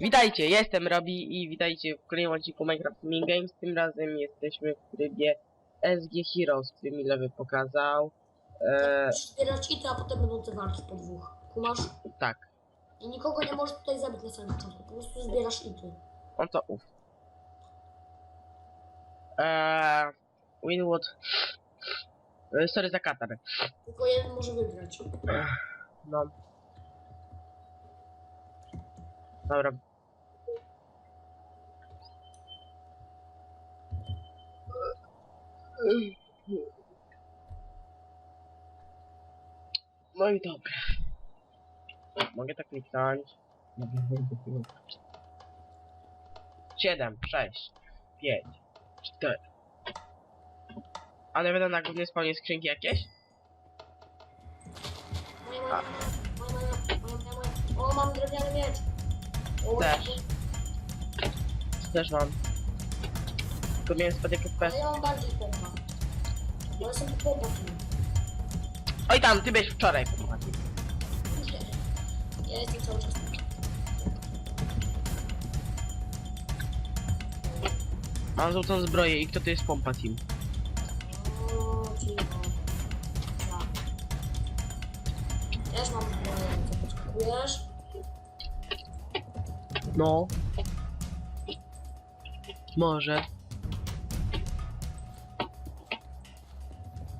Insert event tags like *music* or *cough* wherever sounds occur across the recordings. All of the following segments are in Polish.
Witajcie, jestem Robi i witajcie w kolejnym odcinku Minecraft Min Games. Tym razem jesteśmy w trybie SG Heroes, który mi lewy pokazał. Eee, Zbierać ity, a potem będą te walki po dwóch. Kumasz? tak, I nikogo nie możesz tutaj zabić na samym początku. Po prostu zbierasz ity. on to ów. Eee, Winwood. Eee, sorry za katar. Tylko jeden może wygrać. No. Dobra. No i dobra. Mogę tak kliknąć. Siedem, sześć, pięć, cztery. Ale będą na głównej spawnie skrzynki jakieś? Moja, moja, moja, moja, moja, moja, moja. O, mam drewniany miecz. O, Też. Też mam. Tylko miałem spadek Ale FPS. ja mam bardziej pompa. Bo ja sobie pompa. Oj tam, ty byłeś wczoraj. chłopaki. Ja jestem cały czas. Mam złotą zbroję i kto to jest pompa team? O. Ja. Też mam zbroję, podskakujesz. No. Może.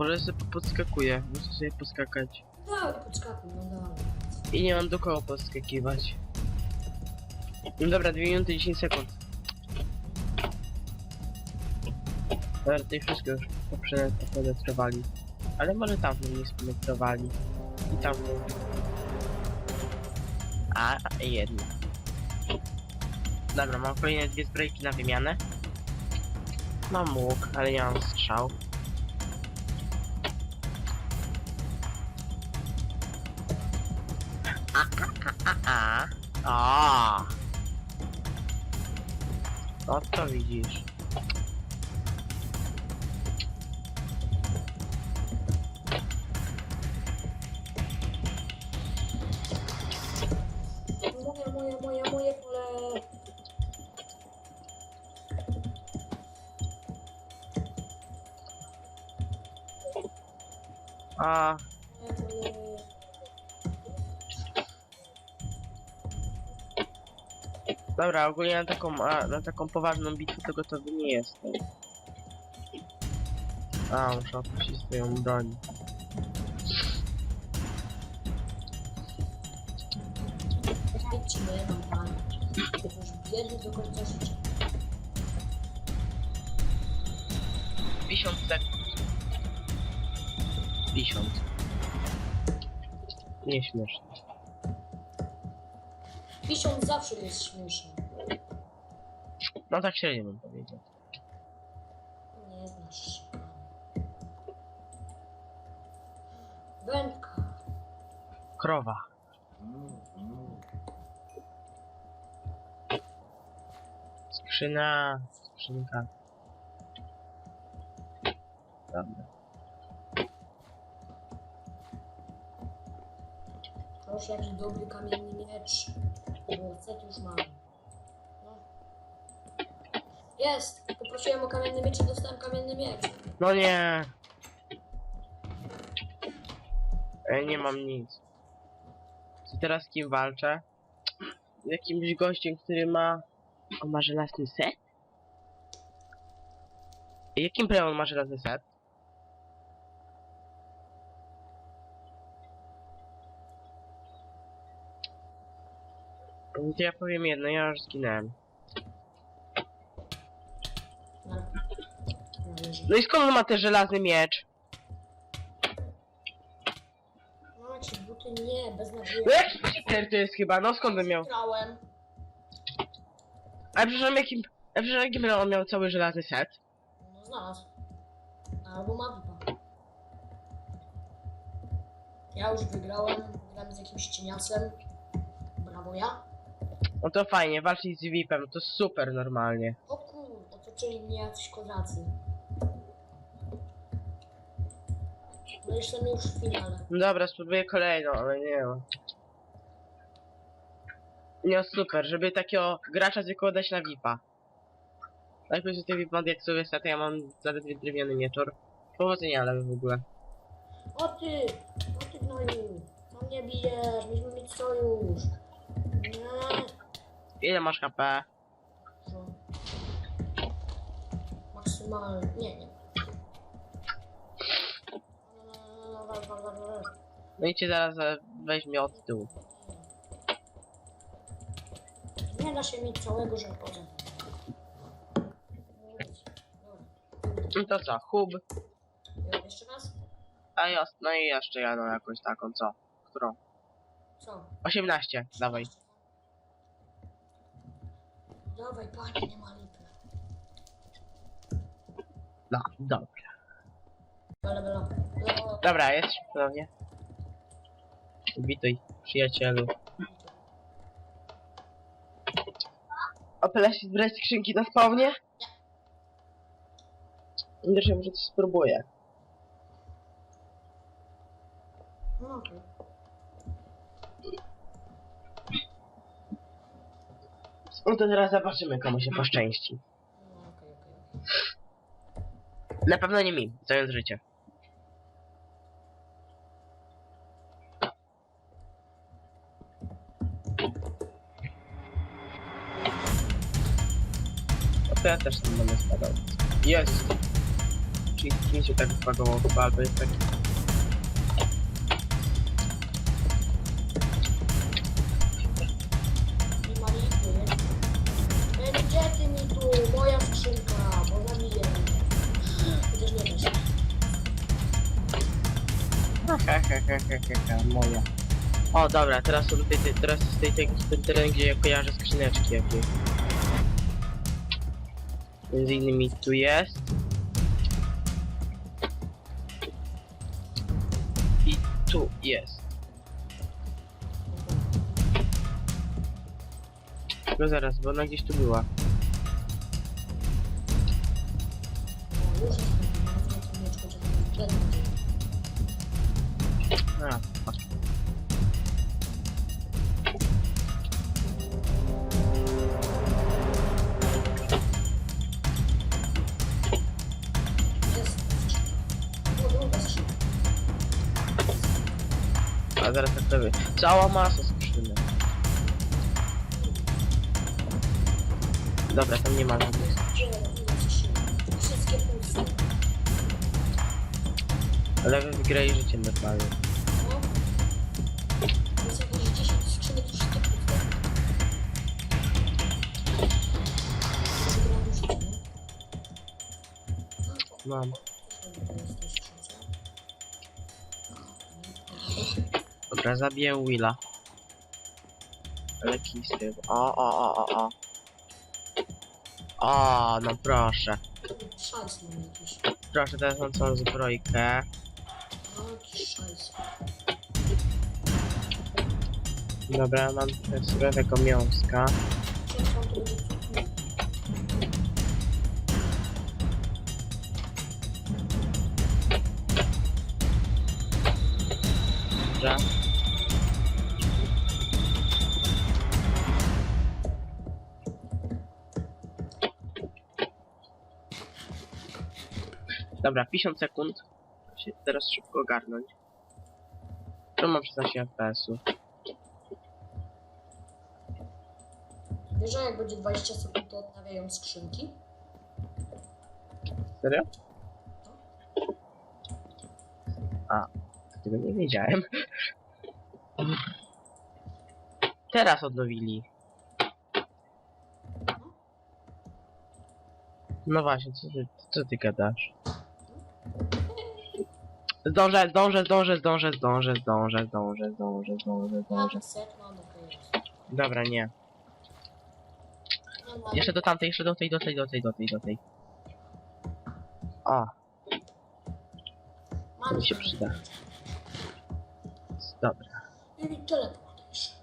Może sobie podskakuję. Muszę sobie poskakać. Dawaj, podskakuj, no dawaj. I nie mam do kogo podskakiwać. No dobra, 2 minuty 10 sekund. Dobra, tutaj wszystko już popenetrowali. Ale może tam nie spenetrowali. I tam. A, jedna. Dobra, mam kolejne dwie zbrojki na wymianę. Mam łuk, ale nie mam strzał. A, a. O, to widzisz. Moje, moje, moje, moje pole. A, dobra, ogólnie na taką, a, na taką poważną bitwę to gotowy nie jestem. A, muszę opuścić swoją broń. Idźcie do jedną. To już do końca życia. 50 sekund. 50. Nie śmieszne. Pisząc zawsze jest śmieszny. No tak średnio bym powiedział. Nie znasz się. Wędka. Krowa. Skrzyna. Skrzynka. Dobra. Proszę, jakiś dobry kamienny miecz. Set już mam. No. Jest! Poprosiłem o kamienny miecz i dostałem kamienny miecz. No nie. Ja nie mam nic. Co teraz z kim walczę? Z jakimś gościem, który ma... On ma żelazny set? Jakim prawem on ma żelazny set? To ja powiem jedno, ja już zginąłem. No i skąd on ma ten żelazny miecz? No jakieś buty nie, bez No nadziei. jaki cheater to jest chyba, no skąd on miał? Grałem. Ale przepraszam, jakim... A przepraszam, jakim on miał cały żelazny set? No znalazł. Albo ma VIPa. Ja już wygrałem. Gram z jakimś cieniasem. Brawo ja. No to fajnie, walczyć z VIP-em, to super normalnie. O kur, otoczyli mnie jacyś kozacy. No jestem już w finale. No dobra, spróbuję kolejną, ale nie no. No super, żeby takiego gracza zwykłego dać na VIPa. Najpierw z tej VIP mod, jak sobie staty, ja mam zaledwie drewniany mieczor. Powodzenia, ale w ogóle. O ty! O ty gnoju! No mnie bijesz, mieliśmy mieć sojusz. Nie. Ile masz HP? Co? Maksymalnie. Nie, nie. No, no, no. No i cię zaraz e, weźmie od tyłu. Nie da się mieć całego żołnierza. No to co, hub, Jeszcze raz? a jasno, no i jeszcze jedną jakąś taką, co? Którą? Co? 18, dawaj. Dawaj, panie, nie ma lipy. No, dobra. Bele, bele. Bele, Dobra, jest ponownie. Witaj, przyjacielu. Opyla się zbrać skrzynki na spawnie? Nie. Ja może coś spróbuję. No okej. No to teraz zobaczymy, komu się poszczęści. No. Na pewno nie mi, zając życie. O to ja też nie będę spadał. Jest! Czyli mi się tak zbagował chyba, albo jest taki... moja. O dobra, teraz są tutaj, te- teraz jest tutaj taki ten teren, gdzie ja kojarzę skrzyneczki jakieś. Między innymi tu jest. I tu jest. No zaraz, bo ona gdzieś tu była. O, już jest. Mam. A, fuck. Jest skrzynka. A zaraz tak sobie. Cała masa skrzynek. Dobra, tam nie ma żadnych. Wszystkie pulsy. Ale wy wygrali życie normalnie. Mam. Dobra, zabiję Willa. Ale kisy. O, o, o, o, o. O, no proszę. Proszę, teraz mam całą zbrojkę. Dobra, mam teraz surowego miąska. Dobra. Dobra, 50 sekund. Się teraz szybko ogarnąć. To mam 16 FPS-u. Wiesz, że jak będzie 20 sekund, to odnawiają skrzynki? Serio? A, tego nie wiedziałem. Teraz odnowili. No właśnie, co ty, co ty gadasz? Zdążę, zdążę, zdążę, zdążę, zdążę, zdążę, zdążę, zdążę, zdążę, zdążę. Dobra, nie. Jeszcze do tamtej, jeszcze do tej, do tej, do tej, do tej, do tej. O, mam mi się przyda. Zdjęcie. dobra. I teleport jeszcze.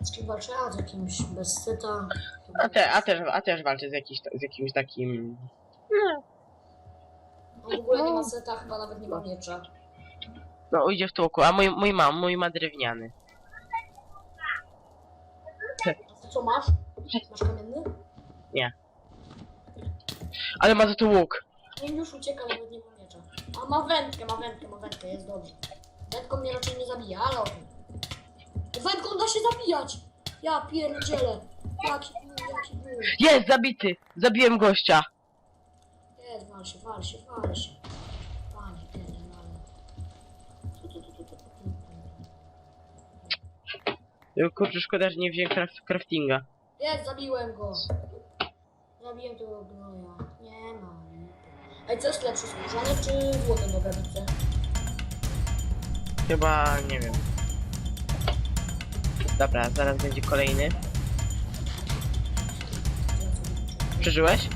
Z kim walczę? A z jakimś bez seta. A, te, a, też, a też walczę z, jakiś, z jakimś takim... No, w ogóle nie ma seta, chyba nawet nie ma miecza. no idzie w tłuku, a mój, mój mam, mój ma drewniany. Co masz? Masz kamienny? Ale ma za to łuk. Nie, już ucieka, nawet nie ma miecza. A ma wędkę, ma wędkę, ma wędkę, jest dobrze. Wędką mnie raczej nie zabija, ale okej. Wędką da się zabijać! Ja pierdzielę. Jaki, jaki był. Jest, zabity! Zabiłem gościa. Jest, wal się, wal się, wal się. Wal się, pierdolę. Tu, tu, tu, tu, tu, tu, tu. Kurczę, szkoda, że nie wziąłem craft craftinga. Jest, zabiłem go. Zabiłem tego gnoja. Nie ma. Ej, co jest lepsze, skórzane czy złote nogawice? Chyba, nie wiem. Dobra, zaraz będzie kolejny. Przeżyłeś?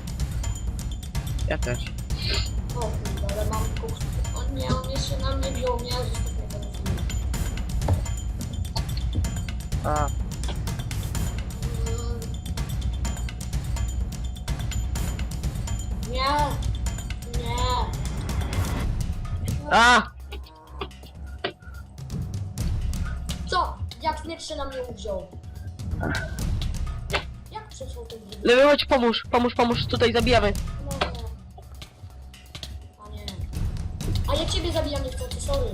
Ja też. O kurde, ale mam koks. O nie, on jeszcze na mnie wziął, nie. A, Mm. Nie. Nie. a! Się na mnie uwziął? Jak przetrwał ten? Lewy, chodź, pomóż, pomóż, pomóż, tutaj zabijamy. No nie. A nie. A ja ciebie zabijam niestety, sorry.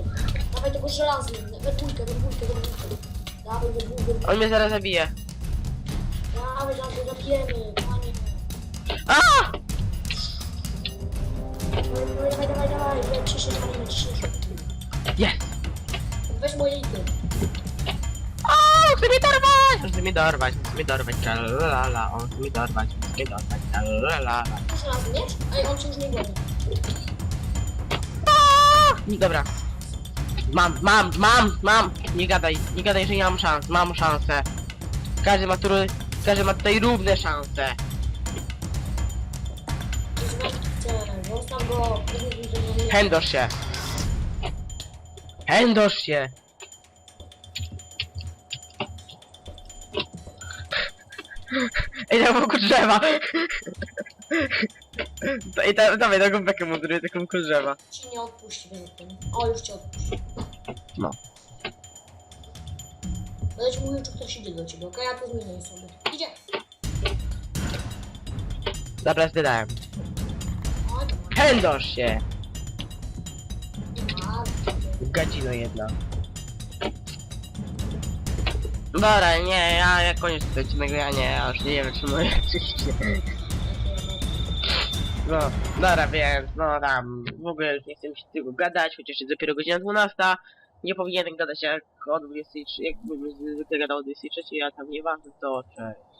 Dawaj tego żelazny. We dwójkę, we dwójkę, we dwójkę. Dawaj, we dwójkę, we dwójkę. On mnie zaraz zabije. Dawaj, dawaj, zabijemy, panie. A! Dawaj, dawaj, dawaj, dawaj. Ciszę, panie, ciszę. Jest! Weź moje. Chce mnie dorwać! Chce mnie dorwać, on chce mnie dorwać, tralalala, on chce mnie dorwać, chce mnie dorwać, tralalala. To żelazny miecz? Ej, on cię już nie goni. I dobra. Mam, mam, mam, mam! Nie gadaj, nie gadaj, że nie mam szans, mam szansę. Każdy ma, tu, każdy ma tutaj równe szanse. Zostaw go. Nie nie- się. Pędosz się. Ej, tam wokół drzewa. Ej, da, dawaj, taką bekę zrobię, taką wokół drzewa. Ci nie odpuści wędką. O, już cię odpuści. No. Będę ci mówił, czy ktoś idzie do ciebie, okej? Ja to zmienię sobie. Idzie. Dobra, zdydałem. Pędosz się. a, Gadzino jedna. Dobra, nie, ja, ja koniec tego odcinka, ja nie, ja już nie wiem, czy moje *laughs* No, dobra, więc, no tam, w ogóle już nie chcę mi się tego gadać, chociaż jest dopiero godzina 12. Nie powinienem gadać jak o 23, jakbym zwykle gadał o 23, a tam nieważne to, cześć.